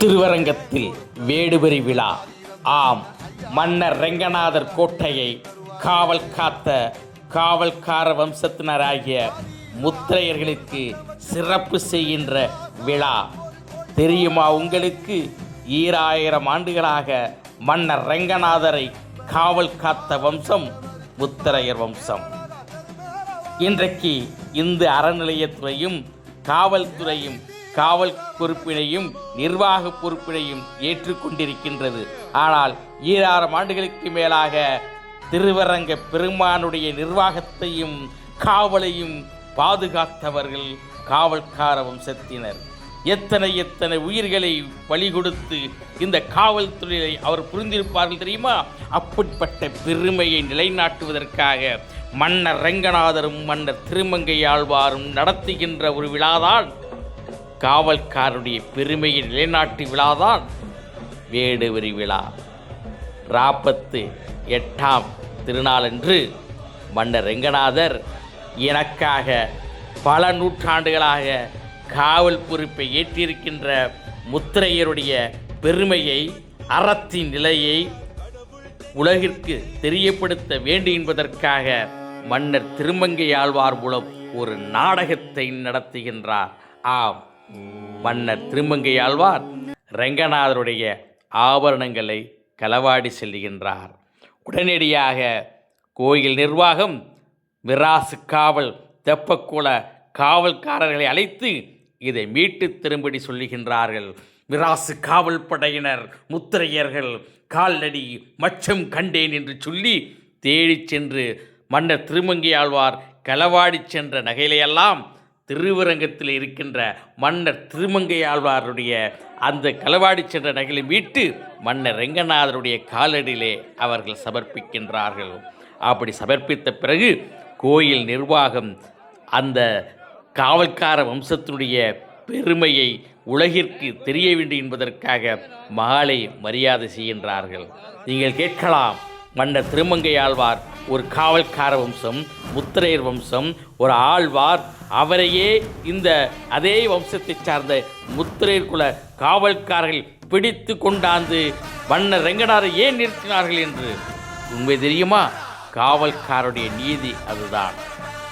திருவரங்கத்தில் வேடுபெரி விழா. ஆம் மன்னர் ரெங்கநாதர் கோட்டையை காவல் காத்த காவல்கார வம்சத்தினராகிய முத்திரையர்களுக்கு சிறப்பு செய்கின்ற விழா. தெரியுமா உங்களுக்கு? ஈராயிரம் ஆண்டுகளாக மன்னர் ரெங்கநாதரை காவல் காத்த வம்சம் முத்திரையர் வம்சம். இன்றைக்கு இந்து அறநிலையத்துறையும் காவல்துறையும் காவல் பொறுப்பினையும் நிர்வாக பொறுப்பினையும் ஏற்றுக்கொண்டிருக்கின்றது. ஆனால் ஈராயிரம் ஆண்டுகளுக்கு மேலாக திருவரங்க பெருமானுடைய நிர்வாகத்தையும் காவலையும் பாதுகாத்தவர்கள் காவல்கார வம்சத்தினர் எத்தனை எத்தனை உயிர்களை பலி கொடுத்து இந்த காவல்துறையை அவர் புரிந்திருப்பார்கள் தெரியுமா? அப்படிப்பட்ட பெருமையை நிலைநாட்டுவதற்காக மன்னர் ரெங்கநாதரும் மன்னர் திருமங்கை ஆழ்வாரும் நடத்துகின்ற ஒரு விழாதான் காவல்காருடைய பெருமையை நிலைநாட்டு விழாதான் வேடுவரி விழா. ராப்பத்து எட்டாம் திருநாளன்று மன்னர் ரெங்கநாதர் எனக்காக பல நூற்றாண்டுகளாக காவல் பொறுப்பை ஏற்றிருக்கின்ற முத்திரையருடைய பெருமையை அறத்தின் நிலையை உலகிற்கு தெரியப்படுத்த வேண்டும் என்பதற்காக மன்னர் திருமங்கை ஆழ்வார் மூலம் ஒரு நாடகத்தை நடத்துகின்றார். ஆம். மன்னர் திருமங்கை ஆழ்வார் ரெங்கநாதருடைய ஆபரணங்களை களவாடி செல்கின்றார். உடனடியாக கோயில் நிர்வாகம் மிராசு காவல் தெப்பக்குள காவல்காரர்களை அழைத்து இதை மீட்டு திரும்படி சொல்லுகின்றார்கள். மிராசு காவல் படையினர் முத்திரையர்கள் கால்நடி மச்சம் கண்டேன் என்று சொல்லி தேடிச் சென்று மன்னர் திருமங்கை ஆழ்வார் களவாடி சென்ற நகையிலையெல்லாம் திருவரங்கத்தில் இருக்கின்ற மன்னர் திருமங்கையாழ்வாருடைய அந்த களவாடி சென்ற நகலை மீட்டு மன்னர் ரெங்கநாதருடைய காலடியிலே அவர்கள் சமர்ப்பிக்கின்றார்கள். அப்படி சமர்ப்பித்த பிறகு கோயில் நிர்வாகம் அந்த காவல்கார வம்சத்தினுடைய பெருமையை உலகிற்கு தெரிய வேண்டும் என்பதற்காக மகாலை மரியாதை செய்கின்றார்கள். நீங்கள் கேட்கலாம் மன்னர் திருமங்கையாழ்வார் ஒரு காவல்கார வம்சம் முத்திரையர் வம்சம் ஒரு ஆழ்வார். அவரையே இந்த அதே வம்சத்தைச் சார்ந்த முத்திரையர் குல காவல்காரர்கள் பிடித்து கொண்டாந்து வண்ண ரெங்கனாரை ஏன் நிறுத்தினார்கள் என்று உண்மை தெரியுமா? காவல்காரருடைய நீதி அதுதான்.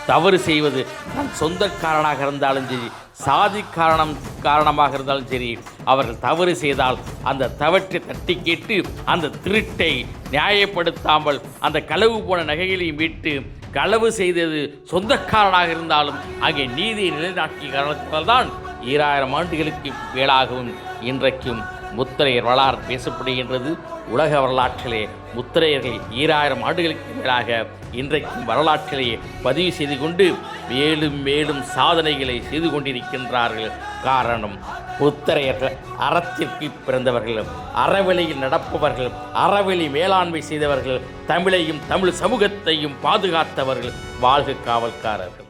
தவறு செய்வது நான் சொந்தக்காரனாக இருந்தாலும் சரி சாதி காரணம் காரணமாக இருந்தாலும் சரி அவர்கள் தவறு செய்தால் அந்த தவற்றை தட்டி கேட்டு அந்த திருட்டை நியாயப்படுத்தாமல் அந்த களவு போன நகைகளையும் விட்டு களவு செய்தது சொந்தக்காரனாக இருந்தாலும் அங்கே நீதியை நிலைநாட்டிய காரணத்தால் தான் ஈராயிரம் ஆண்டுகளுக்கு மேலாகவும் இன்றைக்கும் முத்திரையர் வரலாறு பேசப்படுகின்றது. உலக வரலாற்றிலே முத்திரையர்கள் ஈராயிரம் ஆண்டுகளுக்கு மேலாக இன்றைக்கும் வரலாற்றிலேயே பதிவு செய்து கொண்டு மேலும் மேலும் சாதனைகளை செய்து கொண்டிருக்கின்றார்கள். காரணம் முத்திரையர்கள் அறத்திற்கு பிறந்தவர்கள் அறவெளியில் நடப்பவர்கள் அறவெளி மேலாண்மை செய்தவர்கள் தமிழையும் தமிழ் சமூகத்தையும் பாதுகாத்தவர்கள் வாழ்க காவல்காரர்கள்.